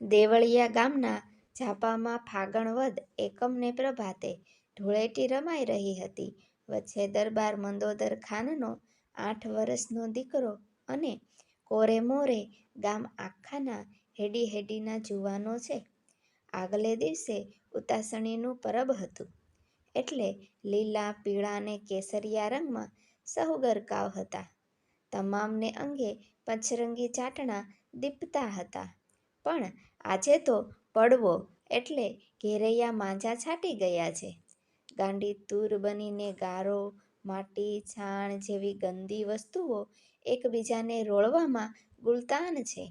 દેવળિયા ગામના ઝાપામાં ફાગણવદ એકમને પ્રભાતે ધૂળેટી રમાઈ રહી હતી. વચ્ચે દરબાર મંદોદર ખાનનો આઠ વર્ષનો દીકરો અને કોરે મોરે ગામ આખાના હેડી હેડીના જુવાનો છે. આગલે દિવસે ઉતાસણીનું પરબ હતું. એટલે લીલા, પીળા ને કેસરિયા રંગમાં સહુ ગરકાવ હતા. તમામને અંગે પંચરંગી ચાટણા દીપતા હતા. પણ આજે તો પડવો એટલે ઘેરૈયા માંજા છાંટી ગયા છે. ગાંડી તૂર બનીને ગારો, માટી, છાણ જેવી ગંદી વસ્તુઓ એકબીજાને રોળવામાં ગુલતાન છે.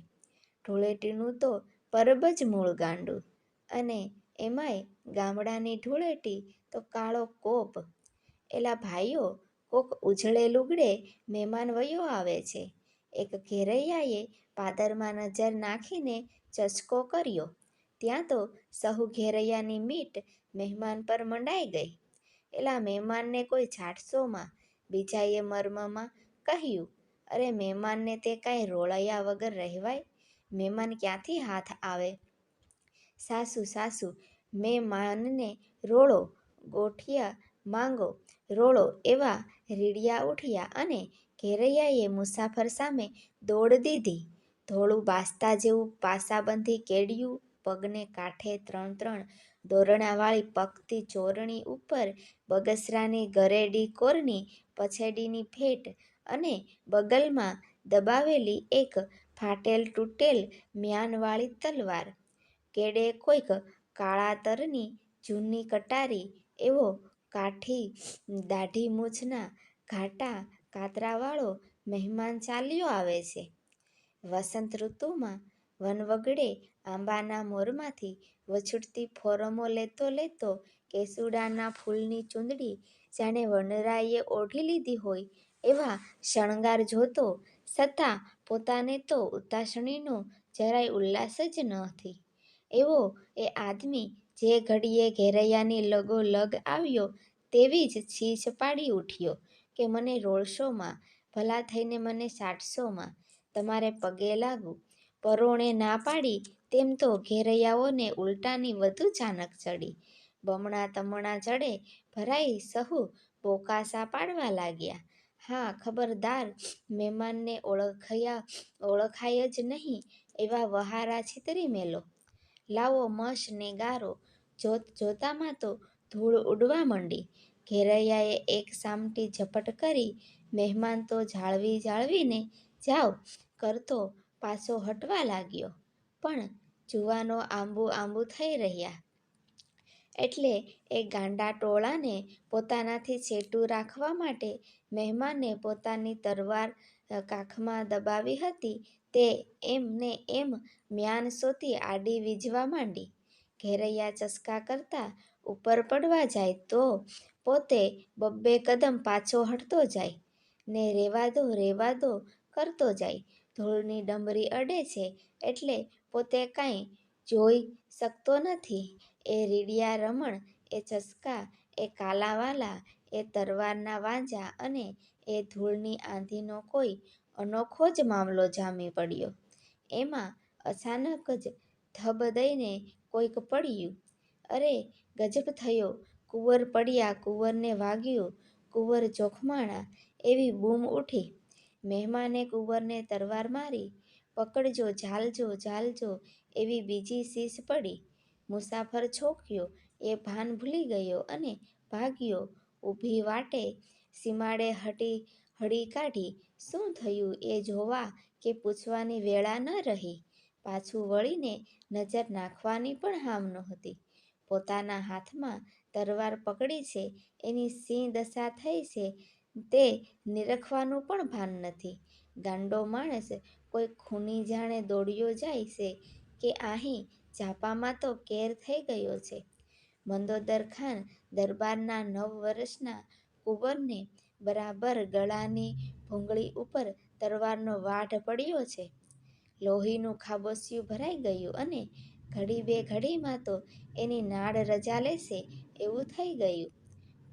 ધૂળેટીનું તો પરબ જ મૂળ ગાંડું. અને એમાંય ગામડાની ધૂળેટી તો કાળો કોપ! એલા ભાઈઓ કોક ઉજળે લુગડે મહેમાન વયો આવે છે. એક ઘેરૈયાએ પાદરમાં નજર નાખીને ચસકો કર્યો, ત્યાં તો સહુ ઘેરૈયાની મીટ મહેમાન પર મંડાઈ ગઈ. એલા મહેમાનને કોઈ ઝાટસોમાં બીજાએ મર્મમાં કહ્યું, અરે મહેમાનને તે કાંઈ રોળૈયા વગર રહેવાય? મહેમાન ક્યાંથી હાથ આવે? સાસુ સાસુ મેમાનને રોળો, ગોઠિયા માંગો, રોળો એવા રીડિયા ઉઠ્યા અને ઘેરૈયાએ મુસાફર સામે દોડ દીધી. ધોળું બાસ્તા જેવું પાસાબંધી કેડિયું, પગને કાંઠે ત્રણ ત્રણ દોરણાવાળી પગથી ચોરણી ઉપર બગસરાની ગરેડી કોરની પછેડીની ફેટ અને બગલમાં દબાવેલી એક ફાટેલ તૂટેલ મ્યાનવાળી તલવાર, કેડે કોઈક કાળાતરની જૂની કટારી એવો કાઠી દાઢી-મૂછના ઘાટા કાતરાવાળો મહેમાન ચાલ્યો આવે છે. વસંત ઋતુમાં વનવગડે આંબાના મોરમાંથી વછૂટતી ફોરમો લેતો લેતો કેસુડાના ફૂલની ચૂંદડી જાણે વનરાઈએ ઓઢી લીધી હોય એવા શણગાર જોતો, છતાં પોતાને તો ઉતાસણીનો જરાય ઉલ્લાસ જ નથી. એવો એ આદમી જે ઘડીએ ઘેરૈયાની લગોલગ આવ્યો તેવી જ ચીસ પાડી ઉઠ્યો કે મને રોળશોમાં! ભલા થઈને મને છાંટશોમાં! તમારે પગે લાગવું પરોણે ના પાડી તેમ તો ઘેરૈયાઓને ઉલટાની વધુ ચાનક ચડી. બમણા તમણા ચડે ભરાઈ સહુ બોકાસા પાડવા લાગ્યા. હા, ખબરદાર મહેમાનને ઓળખાય જ નહીં એવા વહારા છિતરી મેલો. લાવો મશ ને ગારો! જોત જોતામાં તો ધૂળ ઉડવા માંડી ઘેરૈયાએ એક સામટી ઝપટ કરી, મહેમાન તો જાળવી જાળવીને જાવ કરતો પાછો હટવા લાગ્યો. પણ જુવાનો આંબુ આંબુ થઈ રહ્યા. એટલે એ ગાંડા ટોળાને પોતાનાથી છેટું રાખવા માટે મહેમાને પોતાની તરવાર કાખમાં દબાવી હતી તે એમને એમ મ્યાન સોતી આડી વીજવા માંડી. ઘેરૈયા ચસકા કરતા ઉપર પડવા જાય તો પોતે બબ્બે કદમ પાછો હટતો જાય, ને રેવા દો રેવાદો રેવાદો કરતો જાય. ધૂળની ડમરી અડે છે એટલે પોતે કાંઈ જોઈ શકતો નથી. એ રીડિયા રમણ, એ ચસકા, એ કાલાવાલા, એ તરવારના વાંજા અને એ ધૂળની આંધીનો કોઈ અનોખો જ મામલો જામી પડ્યો. એમાં અચાનક જ ધબ દઈને કોઈક પડ્યું. અરે ગજબ થયો! કુંવર પડ્યા, કુંવરને વાગ્યું, કુંવર જોખમાણા એવી બૂમ ઊઠી. મહેમાને કુંવરને તરવાર મારી. પકડજો, ઝાલજો, ઝાલજો એવી બીજી શીશ પડી. મુસાફર ચોંક્યો એ ભાન ભૂલી ગયો અને ભાગ્યો. ઊભી વાટે સીમાડે હળી કાઢી. શું થયું એ જોવા કે પૂછવાની વેળા ન રહી. પાછું વળીને નજર નાખવાની પણ હામ નહોતી. પોતાના હાથમાં તરવાર પકડી છે એની સિંહ દશા થઈ છે તે નિરખવાનું પણ ભાન નથી. ગાંડો માણસ કોઈ ખૂની જાણે દોડ્યો જાય છે કે અહીં ઝાપામાં તો કેર થઈ ગયો છે. મંદોદર ખાન દરબારના નવ વર્ષના કુંવરને બરાબર ગળાની ભૂંગળી ઉપર તરવારનો વાઢ પડ્યો છે. લોહીનું ખાબોસિયું ભરાઈ ગયું અને ઘડી બે ઘડીમાં તો એની નાડ રજા લેશે એવું થઈ ગયું.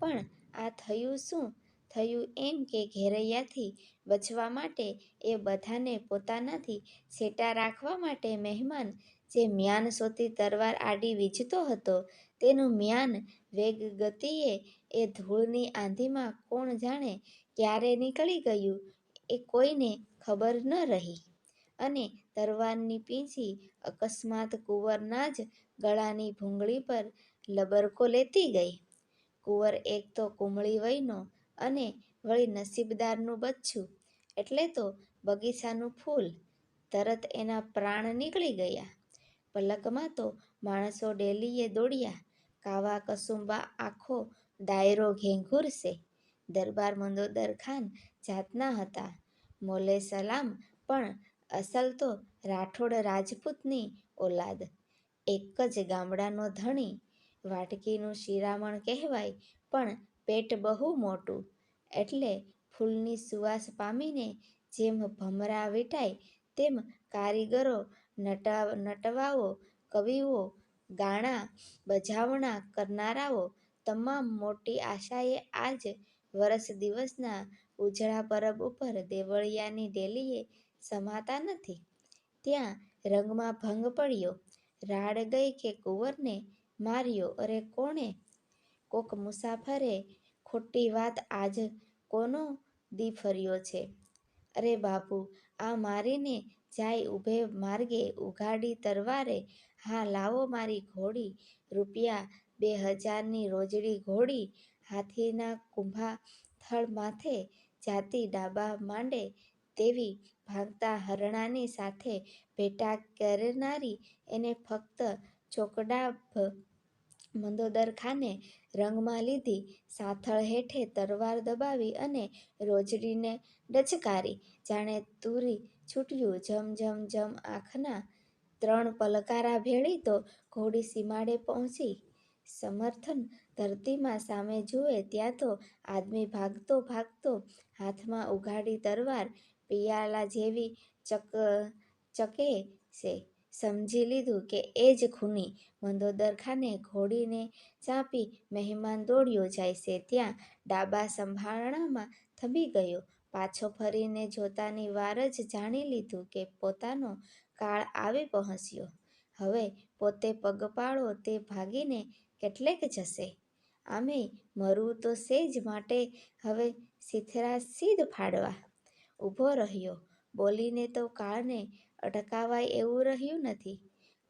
પણ આ થયું શું? થયું એમ કે ઘેરૈયાથી બચવા માટે એ બધાને પોતાનાથી છેટા રાખવા માટે મહેમાન જે મ્યાન સોતી તરવાર આડી વીજતો હતો, તેનું મ્યાન વેગ ગતિએ એ ધૂળની આંધીમાં કોણ જાણે ક્યારે નીકળી ગયું એ કોઈને ખબર ન રહી અને તરવારની પીંછી અકસ્માત કુંવરના જ ગળાની ભૂંગળી પર લબરકો લેતી ગઈ. કુંવર એક તો કુમળી વયનો અને વળી નસીબદારનું બચ્ચું એટલે તો બગીચાનું ફૂલ! તરત એના પ્રાણ નીકળી ગયા. પલકમાં તો માણસો ડેલીએ દોડ્યા. કાવા કસુંબા આખો દાયરો ઘેંઘૂરશે. દરબાર મંદોદર ખાન જાતના હતા મોલે સલામ પણ અસલ તો રાઠોડ રાજપૂતની ઓલાદ. એક જ ગામડાનો ધણી. વાટકીનું શિરામણ કહેવાય, પણ પેટ બહુ મોટું. એટલે ફૂલની સુવાસ પામીને જેમ ભમરા વીંટાય તેમ કારીગરો, નટવાઓ, કવિઓ, ગાણા બજાવણા કરનારાઓ તમામ મોટી આશાએ આજ વરસ દિવસના ઉજળા પરબ ઉપર દેવળિયાની ડેલીએ સમાતા નથી. ત્યાં રંગમાં ભંગ પડ્યો. રાડ ગઈ કે કુંવરને માર્યો અરે કોણે? કોક મુસાફરે ખોટી વાત આજ કોનો દી ફર્યો છે? અરે બાપુ, આ મારીને જાય ઊભે માર્ગે ઉઘાડી તરવારે હા, લાવો મારી ઘોડી, રૂપિયા બે હજારની રોજડી ઘોડી, હાથીના કુંભા થળ માથે જાતી ડાબા માંડે તેવી ભાગતા હરણાની સાથે ભેટા કરનારી એને ફક્ત ચોકડાભ મંદોદર ખાને રંગમાં લીધી, સાથળ હેઠે તરવાર દબાવી અને રોજડીને ડચકારી. જાણે તુરી છૂટ્યું, જમ ઝમ જમ આંખના ત્રણ પલકારા ભેળી તો ઘોડી સીમાડે પહોંચી. સમર્થન ધરતીમાં સામે જુએ ત્યાં તો આદમી ભાગતો ભાગતો હાથમાં ઉઘાડી તરવાર પિયાલા જેવી ચક, ચકે છે. સમજી લીધું કે એ જ ખૂની. મંદોદર ખાને ઘોડીને ચાંપી મહેમાન દોડ્યો જાય છે ત્યાં ડાબા સંભારણામાં થબી ગયો. પાછો ફરીને જોતાની વાર જ જાણી લીધું કે પોતાનો કાળ આવી પહોંચ્યો. હવે પોતે પગપાળો તે ભાગીને કેટલેક જશે? આમે મરવું તો છે જ માટે હવે શીથડા સીધ ફાડવા? ઊભો રહ્યો. બોલીને તો કાળને અટકાવાય એવું રહ્યું નથી.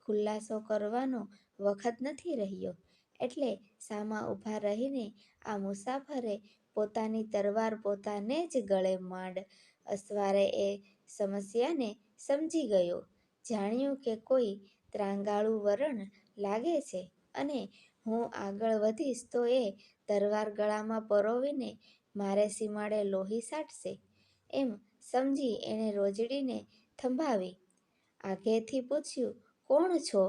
ખુલાસો કરવાનો વખત નથી રહ્યો. એટલે સામા ઊભા રહીને આ મુસાફરે પોતાની તરવાર પોતાને જ ગળે માંડ અસવારે એ સમસ્યાને સમજી ગયો. જાણ્યું કે કોઈ ત્રાંગાળું વરણ લાગે છે અને હું આગળ વધીશ તો એ તરવાર ગળામાં પરોવીને મારે સીમાડે લોહી સાટશે. એમ સમજી એણે રોજડીને થંભાવી. આગેથી પૂછ્યું, કોણ છો?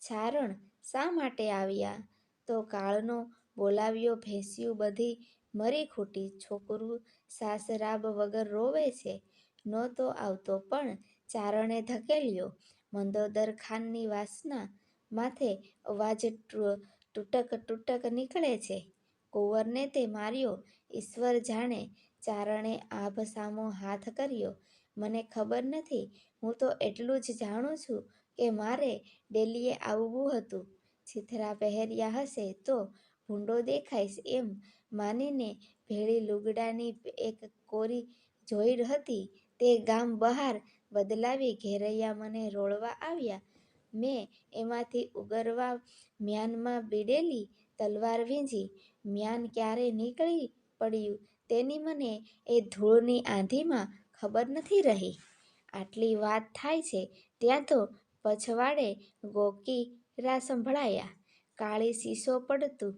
ચારણ શા માટે આવ્યા? તો કાળનો બોલાવ્યો, ભેંસ્યું બધી મરી ખૂટી છોકરું સાસરાબ વગર રોવે છે. નહોતો આવતો, પણ ચારણે ધકેલ્યો. મંદોદર ખાનની વાસના માથે અવાજ તૂટક તૂટક નીકળે છે. કુંવરને તે માર્યો ઈશ્વર જાણે. ચારણે આભ સામો હાથ કર્યો. મને ખબર નથી. હું તો એટલું જ જાણું છું કે મારે ડેલીએ આવવું હતું. છીથરા પહેર્યા હશે તો ભૂંડો દેખાઈશ એમ માનીને ભેળી લુગડાની એક કોરી જોઈ હતી તે ગામ બહાર બદલાવી ઘેરૈયા મને રોળવા આવ્યા. મેં એમાંથી ઉગરવા મ્યાનમાં બીડેલી તલવાર વીંજી મ્યાન ક્યારે નીકળી પડ્યું તેની મને એ ધૂળની આંધીમાં ખબર નથી રહી. આટલી વાત થાય છે ત્યાં તો પછવાડે ગોકીરા સંભળાયા. કાળી શીશો પડતું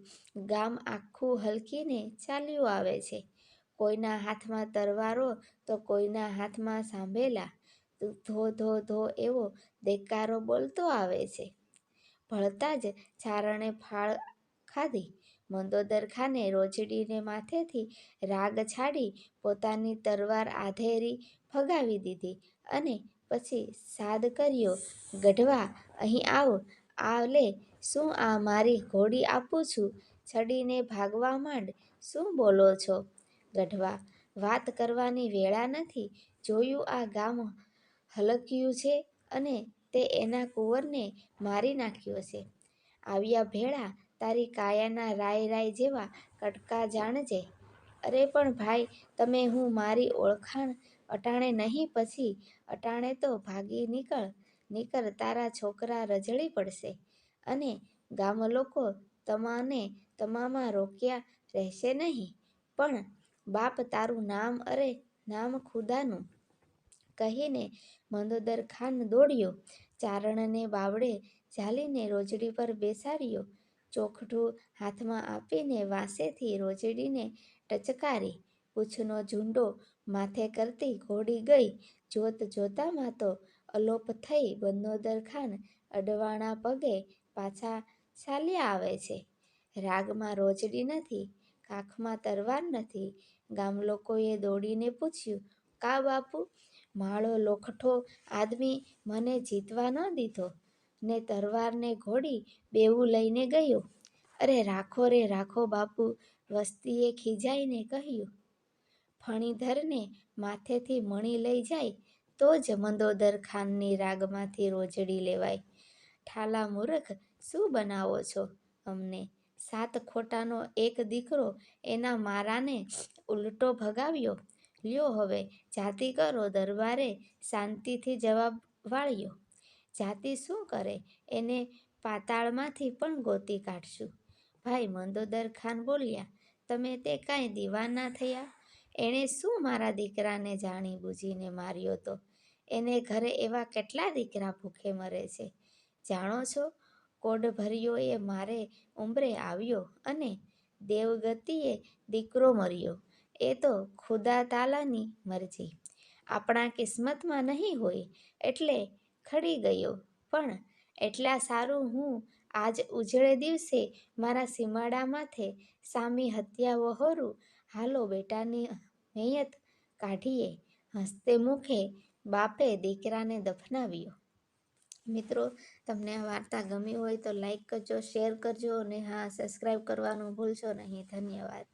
ગામ આખું હલકીને ચાલ્યું આવે છે. કોઈના હાથમાં તરવારો તો કોઈના હાથમાં સાંભેલા. ધો ધો ધો એવો દેકારો બોલતો આવે છે. ભળતા જ ચારણે ફાળ ખાધી. મંદોદર ખાને રોજડીને માથેથી રાગ છાડી પોતાની તરવાર આધેરી ફગાવી દીધી અને પછી સાદ કર્યો, ગઢવા, અહીં આવ. આ લે શું આ મારી ઘોડી આપું છું. છડીને ભાગવા માંડ. શું બોલો છો? ગઢવા, વાત કરવાની વેળા નથી જોયું આ ગામ હલક્યું છે અને તે એના કુંવરને મારી નાખ્યો છે આવ્યા ભેળા તારી કાયાના રાય રાય જેવા કટકા જાણજે. અરે પણ ભાઈ, તમે હું મારી ઓળખાણ અટાણે નહીં પછી અટાણે તો ભાગી નીકળ નીકળ તારા છોકરા રજળી પડશે. અને ગામ લોકો તમાને તમામાં રોક્યા રહેશે નહીં. પણ બાપ તારું નામ, અરે નામ ખુદાનું. કહીને મંદોદર ખાન દોડ્યો, ચારણને બાવડે ઝાલીને રોજડી પર બેસાડ્યો. ચોખઠું હાથમાં આપીને વાંસેથી રોજડીને ટચકારી પૂંછનો ઝૂંડો માથે કરતી ઘોડી ગઈ. જોત જોતામાં તો અલોપ થઈ બંદોદર ખાન અડવાણા પગે પાછા ચાલ્યા આવે છે. રાગમાં રોજડી નથી, કાખમાં તરવાર નથી. ગામલોકોએ દોડીને પૂછ્યું, કા બાપુ, માળો લોખઠો આદમી મને જીતવા ન દીધો? ને તરવારને ઘોડી બેવું લઈને ગયો. અરે રાખો રે, રાખો બાપુ, વસ્તીએ ખીજાઈને કહ્યું. ફણીધરને માથેથી મણી લઈ જાય તો જ મંદોદર ખાનની રાગમાંથી રોજડી લેવાય. ઠાલા મૂર્ખ, શું બનાવો છો અમને? સાત ખોટાનો એક દીકરો એના મારાને ઉલટો ભગાવ્યો. લ્યો હવે, જાતિ કરો, દરબારે શાંતિથી જવાબ વાળ્યો. જાતિ શું કરે એને પાતાળમાંથી પણ ગોતી કાઢશું. ભાઈ મંદોદર ખાન બોલ્યા, તમે તે કાંઈ દીવાના થયા? એણે શું મારા દીકરાને જાણી બૂજીને માર્યો તો? એને ઘરે એવા કેટલા દીકરા ભૂખે મરે છે? જાણો છો કોડભર્યો એ મારે ઉંબરે આવ્યો અને દેવગતિએ દીકરો મર્યો. એ તો ખુદા તાલાની મરજી. આપણા કિસ્મતમાં નહીં હોય, એટલે ખડી ગયો. પણ એટલા સારું હું આજ ઉજળે દિવસે મારા સીમાડા માથે સામી હત્યા વહોરું. હાલો બેટાની મૈયત કાઢીએ. હસતે મુખે બાપે દીકરાને દફનાવ્યો. મિત્રો, તમને આ વાર્તા ગમી હોય તો લાઈક કરજો શેર કરજો અને હા સબસ્ક્રાઈબ કરવાનું ભૂલશો નહીં. ધન્યવાદ.